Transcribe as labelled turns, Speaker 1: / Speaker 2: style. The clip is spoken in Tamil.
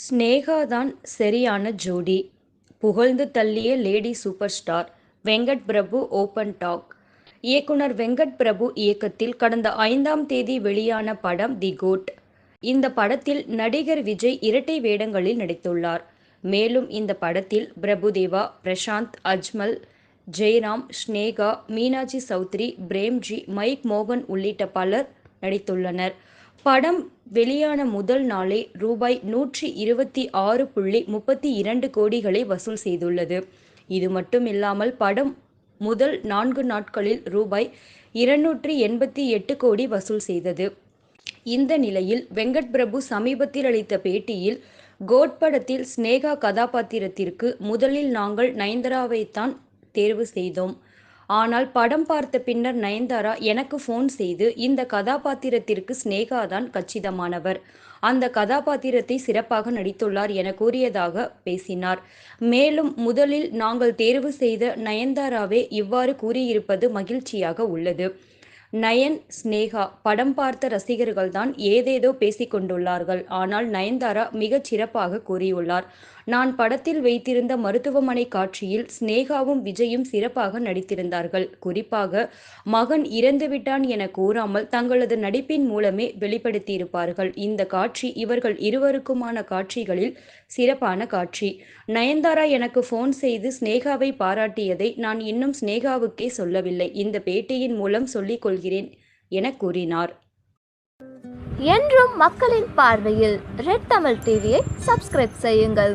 Speaker 1: ஸ்னேகா தான் சரியான ஜோடி. புகழ்ந்து தள்ளிய lady superstar Venkat Prabhu open talk. இயக்குனர் வெங்கட் பிரபு இயக்கத்தில் கடந்த ஐந்தாம் தேதி வெளியான படம் தி கோட். இந்த படத்தில் நடிகர் விஜய் இரட்டை வேடங்களில் நடித்துள்ளார். மேலும் இந்த படத்தில் பிரபுதேவா பிரசாந்த் அஜ்மல் ஜெயராம் ஸ்னேகா மீனாட்சி சௌத்ரி பிரேம்ஜி மைக் மோகன் உள்ளிட்ட பலர் நடித்துள்ளனர். படம் வெளியான முதல் நாளே ரூபாய் நூற்றி இருபத்தி ஆறு புள்ளி முப்பத்தி இரண்டு கோடிகளை வசூல் செய்துள்ளது. இது மட்டுமில்லாமல் படம் முதல் நான்கு நாட்களில் ரூபாய் இருநூற்றி எண்பத்தி எட்டு கோடி வசூல் செய்தது. இந்த நிலையில் வெங்கட் பிரபு சமீபத்தில் அளித்த பேட்டியில் கோட் படத்தில் ஸ்னேகா கதாபாத்திரத்திற்கு முதலில் நாங்கள் நயன்தாராவைத்தான் தேர்வு செய்தோம். ஆனால் படம் பார்த்த பின்னர் நயன்தாரா எனக்கு ஃபோன் செய்து இந்த கதாபாத்திரத்திற்கு ஸ்னேகா தான் கச்சிதமானவர். அந்த கதாபாத்திரத்தை சிறப்பாக நடித்துள்ளார் என கூறியதாக பேசினார். மேலும் முதலில் நாங்கள் தேர்வு செய்த நயன்தாராவே இவ்வாறு கூறியிருப்பது மகிழ்ச்சியாக உள்ளது. நயன் ஸ்னேகா படம் பார்த்த ரசிகர்கள் தான் ஏதேதோ பேசிக்கொண்டுள்ளார்கள் ஆனால் நயன்தாரா மிகச் சிறப்பாக கூறியுள்ளார். நான் படத்தில் வைத்திருந்த மருத்துவமனை காட்சியில் ஸ்னேகாவும் விஜயும் சிறப்பாக நடித்திருந்தார்கள். குறிப்பாக மகன் இறந்துவிட்டான் என கூறாமல் தங்களது நடிப்பின் மூலமே வெளிப்படுத்தியிருப்பார்கள். இந்த காட்சி இவர்கள் இருவருக்குமான காட்சிகளில் சிறப்பான காட்சி. நயன்தாரா எனக்கு ஃபோன் செய்து ஸ்னேகாவை பாராட்டியதை நான் இன்னும் ஸ்னேகாவுக்கே சொல்லவில்லை. இந்த பேட்டியின் மூலம் சொல்லிக் கொள்கிறேன் என கூறினார்.
Speaker 2: என்றும் மக்களின் பார்வையில் ரெட் தமிழ் டிவியை சப்ஸ்கிரைப் செய்யுங்கள்.